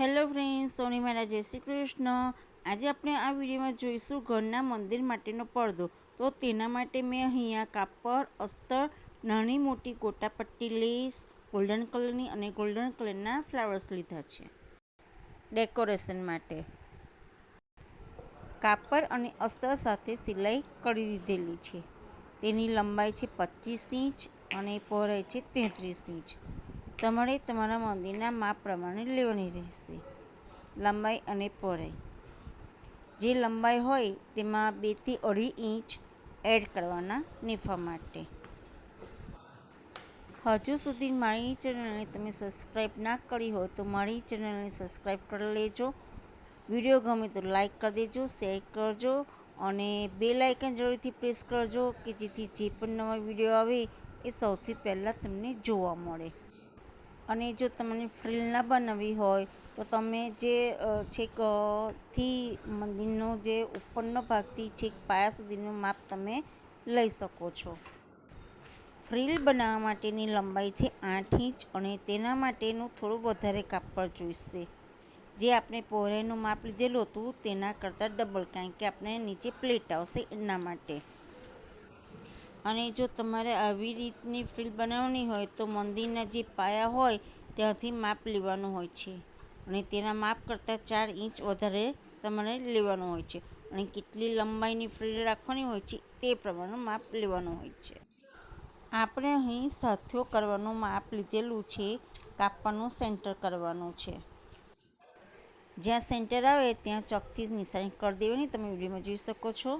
Hello friends, સોની મારા જય શ્રી કૃષ્ણ. આજે આપણે આ વિડીયોમાં જોઈશું ઘરના મંદિર માટેનો પડદો. તો તેના માટે મેં અહીંયા કાપડ, અસ્તર, નાની મોટી ગોટાપટ્ટી લેસ ગોલ્ડન કલરની અને ગોલ્ડન કલરના ફ્લાવર્સ લીધા છે. ડેકોરેશન માટે. કાપડ અને અસ્તર સાથે સિલાઈ કરી દીધેલી છે. તેની લંબાઈ છે પચીસ ઇંચ અને પહોળાઈ છે તેત્રીસ ઇંચ. તમારે તમારા મંદિરના માપ પ્રમાણે લેવાની રહેશે. લંબાઈ અને પહોળાઈ. જે લંબાઈ હોય તેમાં બેથી અઢી ઇંચ એડ કરવાના નિફા માટે. હજુ સુધી મારી ચેનલને તમે સબસ્ક્રાઈબ ના કરી હોય તો મારી ચેનલને સબસ્ક્રાઈબ કરી લેજો. વીડિયો ગમે તો લાઈક કરી દેજો, શેર કરજો અને બે લાઇકન જરૂરથી પ્રેસ કરજો કે જેથી જે પણ નવા વીડિયો આવે એ સૌથી પહેલાં તમને જોવા મળે. અને જો તમને ફ્રિલ ના બનાવવી હોય, તો તમે જે છેકથી મંદિરનો જે ઉપરનો ભાગથી છેક પાયા સુધીનું માપ તમે લઈ શકો છો. ફ્રિલ બનાવવા માટેની લંબાઈ છે આઠ ઇંચ અને તેના માટેનું થોડું વધારે કાપડ જોઈશે. જે આપણે પહોળાઈનું માપ લીધેલું હતું, તેના કરતાં ડબલ કારણ કે આપણે નીચે પ્લેટ આવશે એના માટે. અને જો તમારે આવી રીતની ફિલ્ડ બનાવવાની હોય તો મંદિરના જે પાયા હોય ત્યાંથી માપ લેવાનું હોય છે. અને તેના માપ કરતાં ચાર ઇંચ વધારે તમારે લેવાનું હોય છે. અને કેટલી લંબાઈની ફિલ્ડ રાખવાની હોય છે તે પ્રમાણનું માપ લેવાનું હોય છે. આપણે અહીં સાથીઓ કરવાનું માપ લીધેલું છે, કાપવાનું સેન્ટર કરવાનું છે. જ્યાં સેન્ટર આવે ત્યાં ચોકથી નિશાની કરી દેવાની તમે વિડીયોમાં જોઈ શકો છો.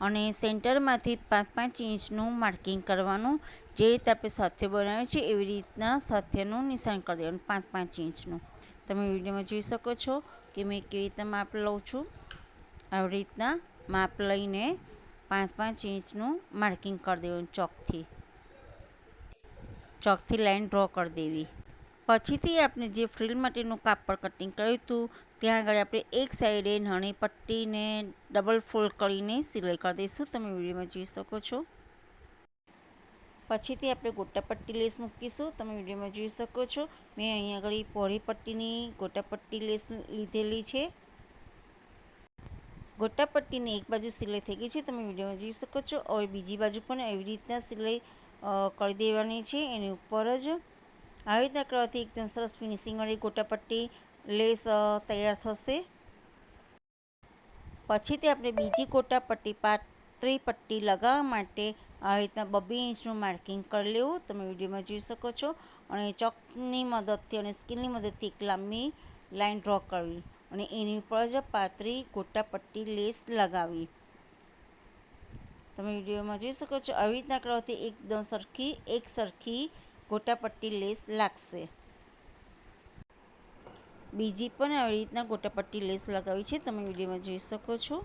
અને સેન્ટરમાંથી પાંચ પાંચ ઇંચનું માર્કિંગ કરવાનું જે રીતે આપણે સાથે બનાવીએ છીએ એવી રીતના સાથેનું નિશાન કરી દેવાનું, પાંચ પાંચ ઇંચનું. તમે વિડીયોમાં જોઈ શકો છો કે મેં કેવી રીતના માપ લઉં છું. આવી રીતના માપ લઈને પાંચ પાંચ ઇંચનું માર્કિંગ કરી દેવાનું ચોકથી. ચોકથી લાઈન ડ્રો કરી દેવી. પછીથી આપણે જે ફ્રીલ માટેનું કાપડ કટિંગ કર્યું હતું ત્યાં આગળ આપણે એક સાઈડે નાની પટ્ટીને ડબલ ફોલ્ડ કરીને સિલાઈ કરી દઈશું. તમે વિડીયોમાં જોઈ શકો છો. પછીથી આપણે ગોટા પટ્ટી લેસ મૂકીશું. તમે વિડીયોમાં જોઈ શકો છો. મેં અહીંયા આગળ પહોળી પટ્ટીની ગોટા પટ્ટી લેસ લીધેલી છે. ગોટા પટ્ટીની એક બાજુ સિલાઈ થઈ ગઈ છે. તમે વિડીયોમાં જોઈ શકો છો. હવે બીજી બાજુ પણ એવી રીતના સિલાઈ કરી દેવાની છે. એની ઉપર જ આવી રીતના કરવાથી એકદમ સરસ ફિનિશિંગવાળી ગોટાપટ્ટી લેસ તૈયાર થશે. પછીથી આપણે બીજી ગોટાપટ્ટી પાતળી પટ્ટી લગાવવા માટે આ રીતના બબ્બે ઇંચનું માર્કિંગ કરી લેવું. તમે વિડીયોમાં જોઈ શકો છો. અને ચોકની મદદથી અને સ્કિલની મદદથી એક લાંબી લાઈન ડ્રો કરવી અને એની ઉપર જ પાતળી ગોટાપટ્ટી લેસ લગાવી તમે વિડીયોમાં જોઈ શકો છો. આવી રીતના કરવાથી એકદમ સરખી, એક સરખી ગોટાપટ્ટી લેસ લાગશે. બીજી પણ આવી રીતના ગોટાપટ્ટી લેસ લગાવી છે. તમે વિડીયોમાં જોઈ શકો છો.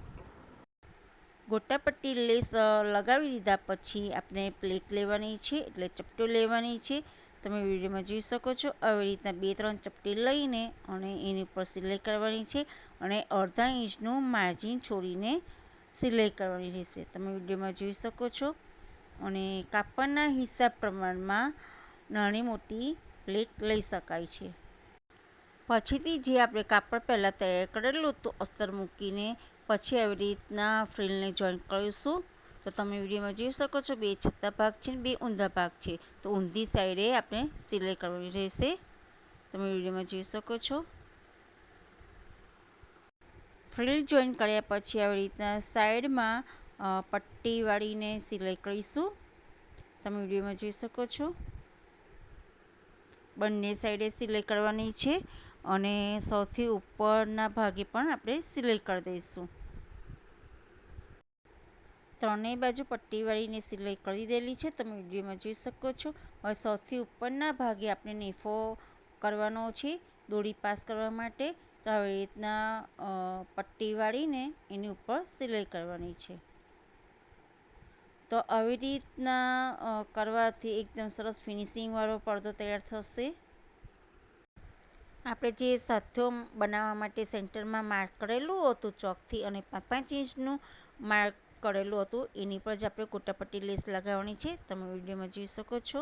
ગોટાપટ્ટી લેસ લગાવી દીધા પછી આપણે પ્લેટ લેવાની છે, એટલે ચપટો લેવાની છે. તમે વિડીયોમાં જોઈ શકો છો. આવી રીતના બે, ત્રણ ચપટી લઈને અને એની ઉપર સિલાઈ કરવાની છે અને અડધા ઇંચનું માર્જિન છોડીને સિલાઈ કરવાની રહેશે. તમે વિડીયોમાં જોઈ શકો છો. અને કાપડના હિસાબ પ્રમાણમાં નાની મોટી પ્લેટ લઈ શકાય છે. પછીથી જે આપણે કાપડ પહેલાં તૈયાર કરેલું હતું, અસ્તર મૂકીને પછી આવી રીતના ફ્રિલને જોઈન કરીશું. તો તમે વિડીયોમાં જોઈ શકો છો, બે છત્તા ભાગ છે બે ઊંધા ભાગ છે. તો ઊંધી સાઈડે આપણે સિલાઈ કરવાની રહેશે. તમે વિડીયોમાં જોઈ શકો છો. ફ્રિલ જોઈન કર્યા પછી આવી રીતના સાઈડમાં પટ્ટી વાળીને સિલાઈ કરીશું. તમે વિડીયોમાં જોઈ શકો છો. બંને સાઈડે સિલાઈ કરવાની છે. અને સૌથી ઉપરના ભાગે પણ આપણે સિલાઈ કરી દઈશું. ત્રણેય બાજુ પટ્ટી વાળીને સિલાઈ કરી દીધેલી છે. તમે વિડીયોમાં જોઈ શકો છો. હવે સૌથી ઉપરના ભાગે આપણે નેફો કરવાનો છે, દોરી પાસ કરવા માટે. તો આવી રીતના પટ્ટી વાળીને એની ઉપર સિલાઈ કરવાની છે. તો આવી રીતના કરવાથી એકદમ સરસ ફિનિશિંગવાળો પડદો તૈયાર થશે. આપણે જે સાથો બનાવવા માટે સેન્ટરમાં માર્ક કરેલું હતું ચોકથી અને પાંચ પાંચ ઇંચનું માર્ક કરેલું હતું, એની પર જ આપણે કોટાપટ્ટી લેસ લગાવવાની છે. તમે વિડીયોમાં જોઈ શકો છો.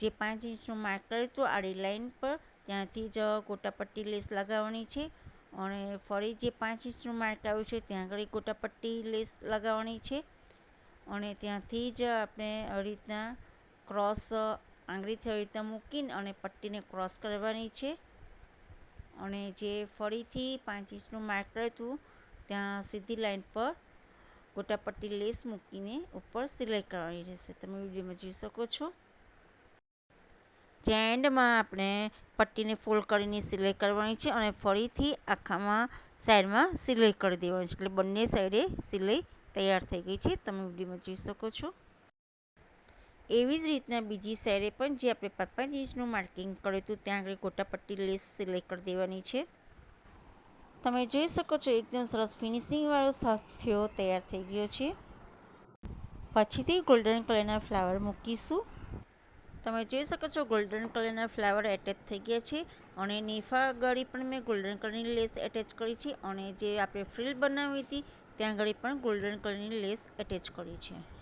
જે પાંચ ઇંચનું માર્ક કર્યું હતું આડી લાઇન પર ત્યાંથી જ કોટાપટ્ટી લેસ લગાવવાની છે. અને ફરી જે પાંચ ઇંચનું માર્ક આવ્યું છે, ત્યાં આગળ કોટાપટ્ટી લેસ લગાવવાની છે. અને ત્યાંથી જ આપણે આ રીતના ક્રોસ આંગળીથી આવી રીતે મૂકીને અને પટ્ટીને ક્રોસ કરવાની છે. અને જે ફરીથી પાંચ ઇંચનું માર્ક હતું, ત્યાં સીધી લાઈન પર ગોટાપટ્ટી લેસ મૂકીને ઉપર સિલાઈ કરવાની રહેશે. તમે વિડીયોમાં જોઈ શકો છો. જ્યાં એન્ડમાં આપણે પટ્ટીને ફોલ્ડ કરીને સિલાઈ કરવાની છે અને ફરીથી આખામાં સાઈડમાં સિલાઈ કરી દેવાની છે. એટલે બંને સાઈડે સિલાઈ તૈયાર થઈ ગઈ છે. તમે વિડીયોમાં જોઈ શકો છો. એવી જ રીતના બીજી સાઈડે પણ જે આપણે પાંચ ઇંચનું માર્કિંગ કર્યું હતું, ત્યાં આગળ ગોટાપટ્ટી લેસ સિલેક્ટ કરી દેવાની છે. તમે જોઈ શકો છો, એકદમ સરસ ફિનિશિંગવાળો સાથીઓ તૈયાર થઈ ગયો છે. પછીથી ગોલ્ડન કલરના ફ્લાવર મૂકીશું. તમે જોઈ શકો છો ગોલ્ડન કલરના ફ્લાવર એટેચ થઈ ગયા છે. અને નેફા ગળી પણ મેં ગોલ્ડન કલરની લેસ એટેચ કરી છે. અને જે આપણે ફ્રીલ બનાવી હતી, ત્યાં ગળી પણ ગોલ્ડન કલરની લેસ એટેચ કરી છે.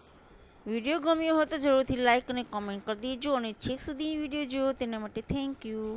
વીડિયો ગમ્યો હોય તો જરૂરથી લાઇક અને કોમેન્ટ કરી દેજો અને છેક સુધી વીડિયો જોયો તેના માટે થેન્ક યુ